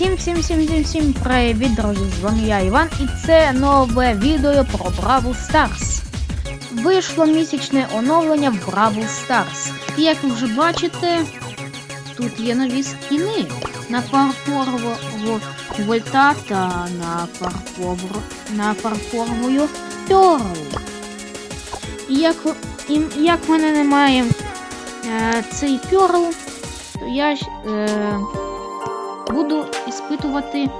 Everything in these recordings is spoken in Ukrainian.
Всім, всім, всім, всім, всім привіт, друзі! З вами я Іван, і це нове відео про Бравл Старс. Вийшло місячне оновлення в Бравл Старс. І як ви вже бачите, тут є нові скіни на фарфорову вольта та на фарфорову на фарфорову перлу. І як, і, як в мене немає е, цей перл, то я. Е, буду іспитувати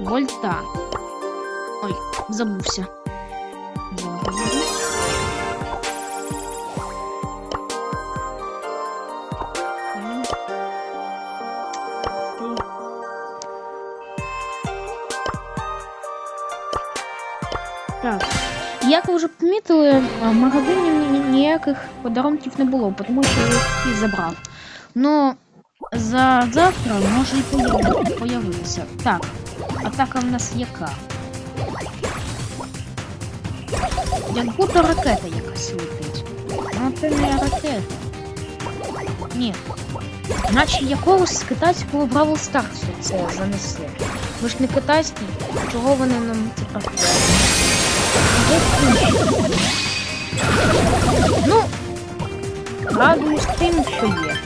вольта. Ой, забувся. Так. Як ви вже помітили, в магазині ні- ніяких подарунків не було, тому що я їх і забрав. Ну, за завтра може і появи- появитися. Так, атака в нас яка? Як будто ракета якась летить. Ну це не ракета. Ні. Наче якогось з китайського Бравл Старсу це занесли. Ви ж не китайські, чого вони нам це прокляли? Ну, радуюсь тим, що є.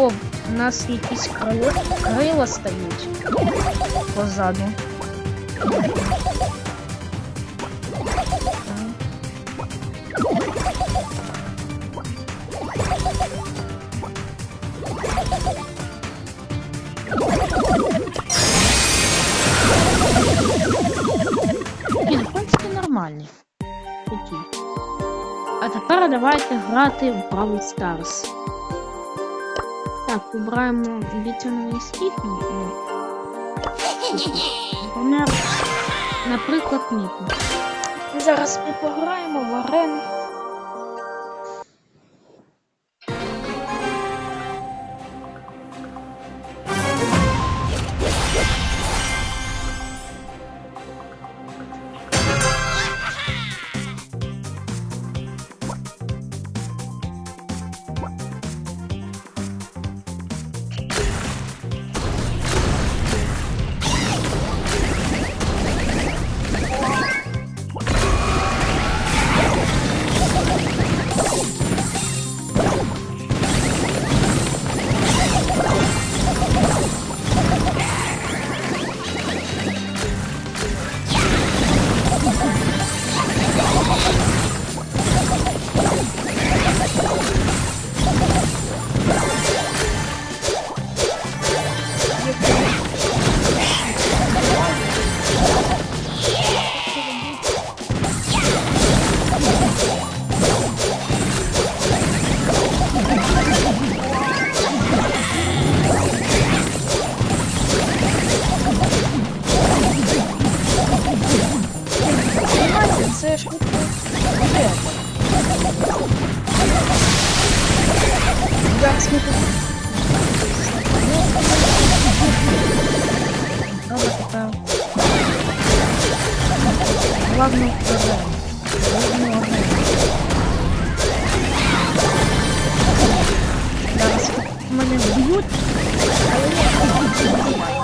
О, у нас якісь крила, крила позаду. Ні, ну, в принципі, нормальні. Такі. А тепер давайте грати в Brawl Stars. Так, обираємо обіцяний світ. ну, Наприклад, наприклад, Зараз ми пограємо в арену. Йде. Зараз ми тут. Треба тепер. Главну проблему. Главну проблему. Зараз мене вб'ють, але я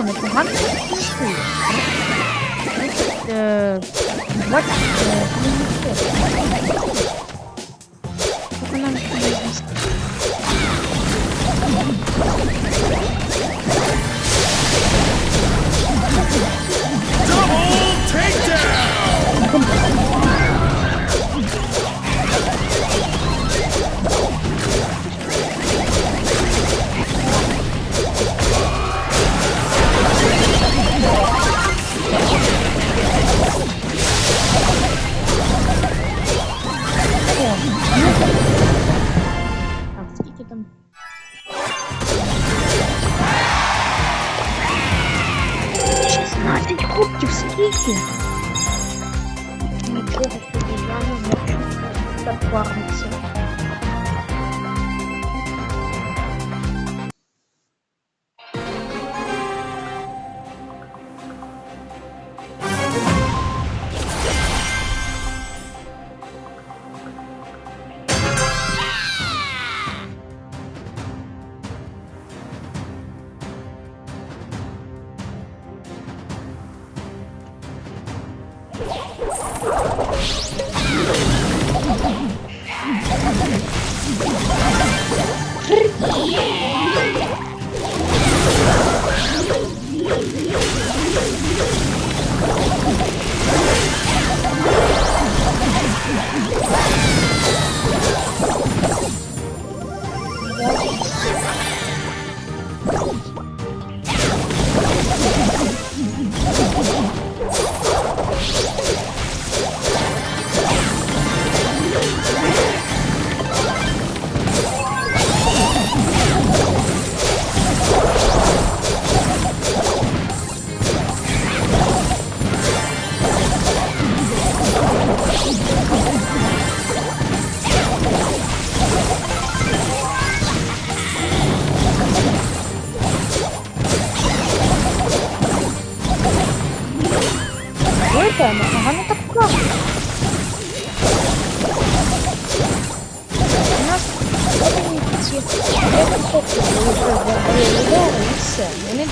О, непогано коштує. Е, 20 е, Нічого собі, я не можу так Yeah! Випаємо, ага, ну так класно. У нас повинні ці ефекти були вже удари і все. Вони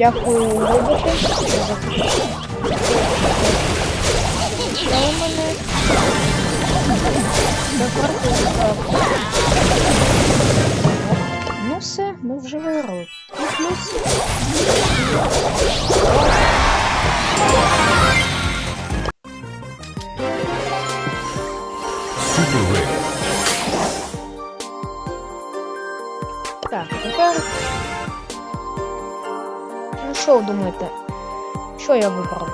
Дякую, роботи. Що у мене? Ну все, ми вже виграли. І плюс. Ну що ви думаєте? Що я вибрав?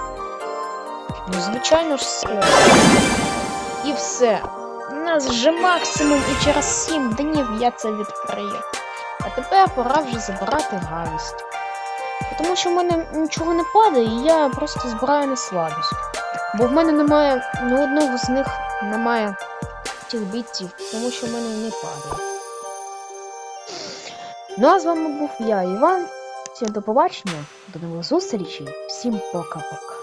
Ну, звичайно ж, все. І все. У нас вже максимум і через 7 днів я це відкрию. А тепер пора вже забирати гавість. Тому що в мене нічого не падає, і я просто збираю на слабість. Бо в мене немає ні одного з них немає цих бійців, тому що в мене не падає. Ну а з вами був я, Іван. Всім до побачення, до нових зустрічей, всім пока-пока.